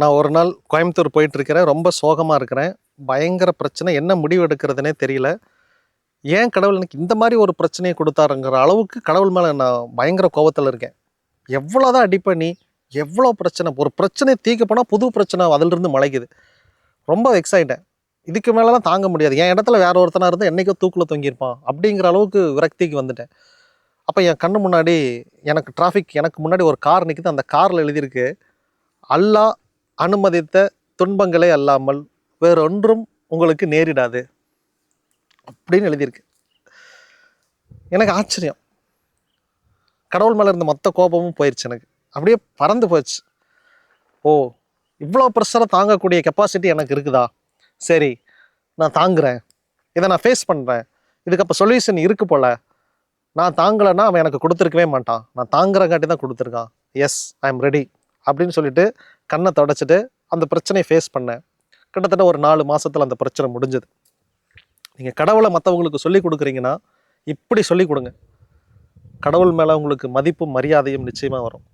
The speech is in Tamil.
நான் ஒரு நாள் கோயம்புத்தூர் போயிட்டுருக்கிறேன். ரொம்ப சோகமாக இருக்கிறேன். பயங்கர பிரச்சனை. என்ன முடிவு எடுக்கிறதுனே தெரியல. ஏன் கடவுள் எனக்கு இந்த மாதிரி ஒரு பிரச்சனையை கொடுத்தாருங்கிற அளவுக்கு கடவுள் மேலே நான் பயங்கர கோபத்தில் இருக்கேன். எவ்வளோதான் அடி பண்ணி எவ்வளோ பிரச்சனை. ஒரு பிரச்சனை தீக்க போனால் புது பிரச்சனை அதிலிருந்து மலைக்குது. ரொம்ப வெக்ஸ் ஆகிட்டேன் இதுக்கு மேலெலாம் தாங்க முடியாது. என் இடத்துல வேற ஒருத்தனாக இருந்து என்றைக்கோ தூக்கில் தொங்கியிருப்பான். அப்படிங்கிற அளவுக்கு விரக்திக்கு வந்துட்டேன். அப்போ என் கண்ணு முன்னாடி எனக்கு டிராஃபிக் எனக்கு முன்னாடி ஒரு கார் நிற்குது அந்த காரில் எழுதியிருக்கு அல்லாஹ் அனுமதித்த துன்பங்களே அல்லாமல் வேறொன்றும் உங்களுக்கு நேரிடாது அப்படின்னு எழுதியிருக்கு. எனக்கு ஆச்சரியம். கடவுள் மேலே இருந்த மொத்த கோபமும் போயிடுச்சு எனக்கு. அப்படியே பறந்து போச்சு. ஓ இவ்வளோ ப்ரெஷரை தாங்கக்கூடிய கெப்பாசிட்டி எனக்கு இருக்குதா? சரி நான் தாங்குறேன். இதை நான் ஃபேஸ் பண்ணுறேன் இதுக்கு அப்போ சொல்யூஷன் இருக்கு போல். நான் தாங்கலைன்னா அவன் எனக்கு கொடுத்துருக்கவே மாட்டான். நான் தாங்குறங்காட்டி தான் கொடுத்துருக்கான். எஸ் ஐ எம் ரெடி அப்படின்னு சொல்லிட்டு கண்ணை தொடச்சிட்டு அந்த பிரச்சனையை ஃபேஸ் பண்ணேன் கிட்டத்தட்ட ஒரு நாலு மாதத்தில் அந்த பிரச்சனை முடிஞ்சது. நீங்கள் கடவுளை மற்றவங்களுக்கு சொல்லி கொடுக்குறீங்கன்னா இப்படி சொல்லி கொடுங்க. கடவுள் மேலே உங்களுக்கு மதிப்பும் மரியாதையும் நிச்சயமாக வரும்.